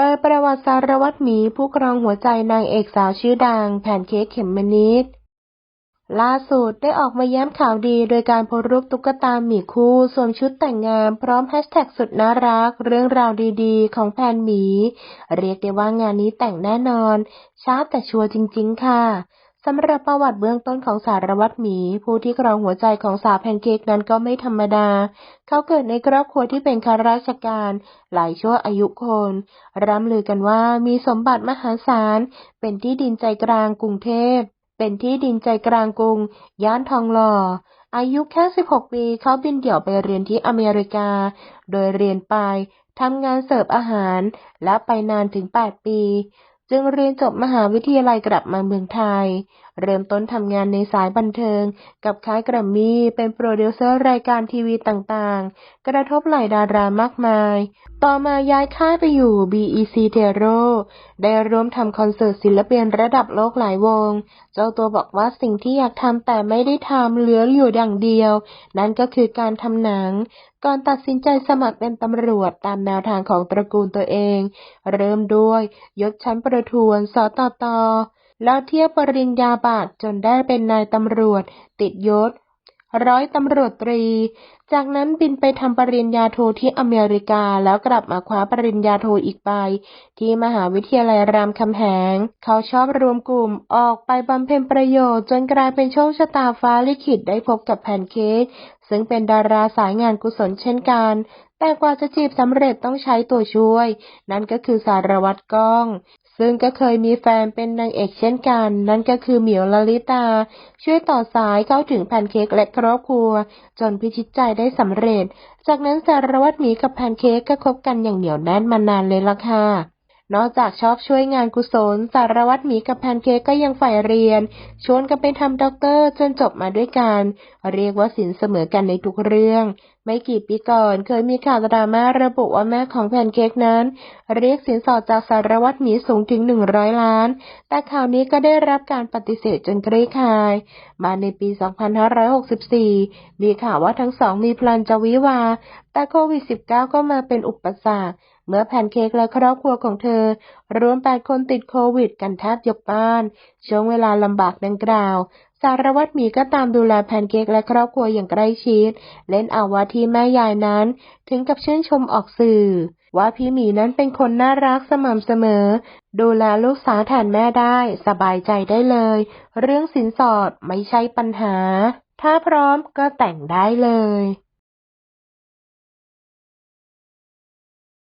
เปิดประวัติสารวัตรหมีผู้ครองหัวใจนางเอกสาวชื่อดัง แผนเค้กเข็มมนิดล่าสุดได้ออกมาแย้มข่าวดีโดยการโพสต์รูปตุ๊กตาหมีคู่สวมชุดแต่งงานพร้อมแฮชแท็กสุดน่ารัก เรื่องราวดีๆ ของแผนหมี เรียกได้ว่างานนี้แต่งแน่นอน ช้าแต่ชัวร์จริงๆค่ะ สำหรับประวัติเบื้องต้นของสารวัตรหมี ผู้ที่ครองหัวใจของสาวแพนเค้กนั้นก็ไม่ธรรมดา เขาเกิดในครอบครัวที่เป็นข้าราชการ หลายชั่วอายุคนร่ำลือกันว่ามีสมบัติมหาศาล เป็นที่ดินใจกลางกรุงเทพ เป็นที่ดินใจกลางกรุง ย่านทองหล่อ อายุแค่ 16 ปีเขาบินเดี่ยวไปเรียนที่อเมริกา โดยเรียนไปทำงานเสิร์ฟอาหารและไปนานถึง 8 ปี จึงเรียนจบมหาวิทยาลัยกลับมาเมืองไทย เริ่มต้นทำงานในสายบันเทิง กับค่ายกรมมี่เป็นโปรดิวเซอร์รายการทีวีต่างๆ กระทบไหลดารามากมาย ต่อมาย้ายค่ายไปอยู่ BEC t e r o ได้ร่วมทำคอนเสิร์ตศิลปินระดับโลกหลายวง เจ้าตัวบอกว่าสิ่งที่อยากทำแต่ไม่ได้ทำเหลืออยู่ดังเดียว นั่นก็คือการทำหนังก่อนตัดสินใจสมัครเป็นตำรวจตามแนวทางของตระกูลตัวเอง เริ่มด้วยยศชั้นประทวนสตต แล้วเทียบปริญญาบัตรจนได้เป็นนายตำรวจ ติดยศ ร้อยตำรวจตรี จากนั้นบินไปทำปริญญาโทที่อเมริกาแล้วกลับมาคว้าปริญญาโทอีกใบที่มหาวิทยาลัยรามคำแหง เขาชอบรวมกลุ่มออกไปบำเพ็ญประโยชน์ จนกลายเป็นโชคชะตาฟ้าลิขิตได้พบกับแพนเค้กซึ่งเป็นดาราสายงานกุศลเช่นกัน แต่กว่าจะจีบสำเร็จต้องใช้ตัวช่วย นั่นก็คือสารวัตรก้อง ซึ่งก็เคยมีแฟนเป็นนางเอกเช่นกัน นั่นก็คือเหมียวลลิตา ช่วยต่อสายเข้าถึงแพนเค้กและครอบครัว จนพิชิตใจได้สำเร็จ จากนั้นสารวัตรหมีกับแพนเค้กก็คบกันอย่างเหนียวแน่นมานานเลยล่ะค่ะนอกจากชอบช่วยงานกุศล สารวัตรหมีกับแพนเค้กก็ยังฝ่ายเรียน ชวนกันไปทำด็อกเตอร์จนจบมาด้วยกัน เรียกว่าสินเสมอกันในทุกเรื่อง ไม่กี่ปีก่อนเคยมีข่าวดราม่าระบุว่าแม่ของแพนเค้กนั้น เรียกสินสอดจากสารวัตรหมีสูงถึง100ล้าน แต่ข่าวนี้ก็ได้รับการปฏิเสธจนคลี่คลาย มาในปี 2564 มีข่าวว่าทั้งสองมีพลันจะวิวา แต่โควิด -19 ก็มาเป็นอุปสรรคเมื่อแพนเค้กและครอบครัวของเธอ รวม8คนติดโควิด กันแทบยกบ้าน ช่วงเวลาลำบากดังกล่าว สารวัตรหมีก็ตามดูแลแพนเค้กและครอบครัวอย่างใกล้ชิด เล่นเอาว่าที่แม่ยายนั้น ถึงกับชื่นชมออกสื่อ ว่าพี่หมีนั้นเป็นคนน่ารักสม่ำเสมอ ดูแลลูกสาวแทนแม่ได้ สบายใจได้เลย เรื่องสินสอดไม่ใช่ปัญหา ถ้าพร้อมก็แต่งได้เลย